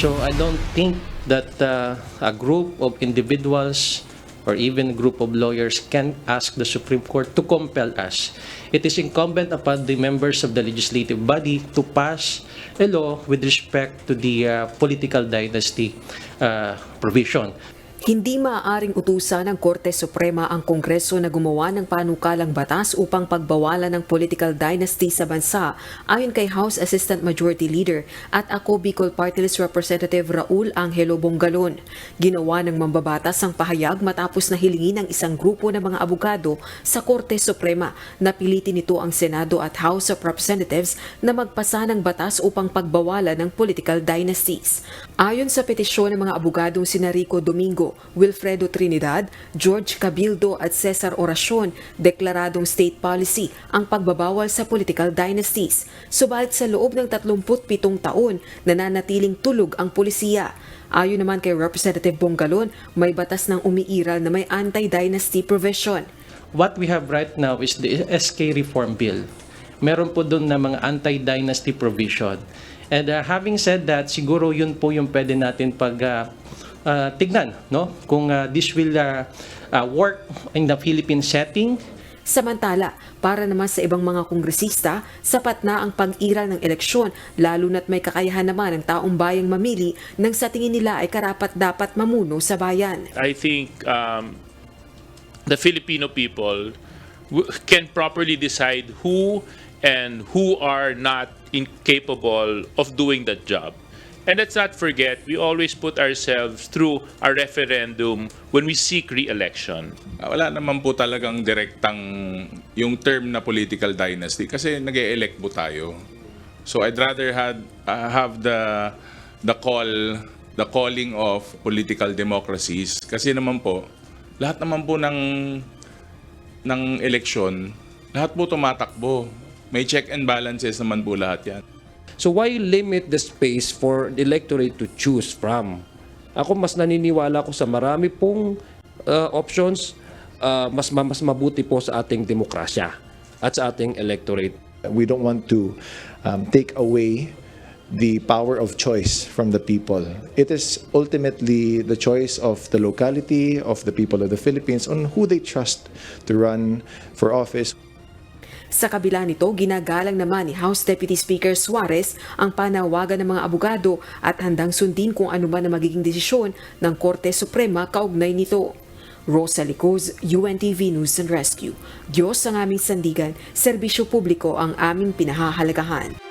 So I don't think that uh, a group of individuals or even group of lawyers can ask the Supreme Court to compel us. It is incumbent upon the members of the legislative body to pass a law with respect to the uh, political dynasty uh, provision. Hindi maaaring utusan ng Korte Suprema ang Kongreso na gumawa ng panukalang batas upang pagbawalan ng political dynasty sa bansa ayon kay House Assistant Majority Leader at ako Bicol Party List Representative Raul Angelo Bongalon. Ginawa ng mambabatas ang pahayag matapos na hilingin ng isang grupo ng mga abogado sa Korte Suprema na pilitin nito ang Senado at House of Representatives na magpasa ng batas upang pagbawalan ng political dynasties. Ayon sa petisyon ng mga abogadong sina Rico Domingo, Wilfredo Trinidad, George Cabildo at Cesar Oracion, deklaradong state policy ang pagbabawal sa political dynasties. Subalit sa loob ng 37 taon, nananatiling tulog ang polisiya. Ayon naman kay Representative Bongalon, may batas ng umiiral na may anti-dynasty provision. What we have right now is the SK Reform Bill. Meron po doon na mga anti-dynasty provision. And uh, having said that, siguro yun po yung pwede natin pag uh, uh, tignan, no? Kung uh, this will uh, uh, work in the Philippine setting, Samantala, para naman sa ibang mga kongresista, sapat na ang pag-iral ng eleksyon lalo na't may kakayahan naman ng taong bayang mamili nang sa tingin nila ay karapat dapat mamuno sa bayan. I think um, the Filipino people can properly decide who and who are not incapable of doing that job. And let's not forget, we always put ourselves through a referendum when we seek re-election. Ah, Wala naman po talagang direktang yung term na political dynasty kasi nag elect po tayo. So I'd rather had, ah, have the the call the calling of political democracies kasi naman po lahat naman po ng ng eleksyon lahat po tumatakbo. May check and balances naman po lahat 'yan. So why limit the space for the electorate to choose from? Ako mas naniniwala ko sa marami pong uh, options, uh, mas ma- mas mabuti po sa ating demokrasya at sa ating electorate. We don't want to um, take away the power of choice from the people. It is ultimately the choice of the locality, of the people of the Philippines, on who they trust to run for office. Sa kabila nito, ginagalang naman ni House Deputy Speaker Suarez ang panawagan ng mga abogado at handang sundin kung ano man ang magiging desisyon ng Korte Suprema kaugnay nito. Rosa Licoz, UNTV News and Rescue. Diyos ang aming sandigan, serbisyo publiko ang aming pinahahalagahan.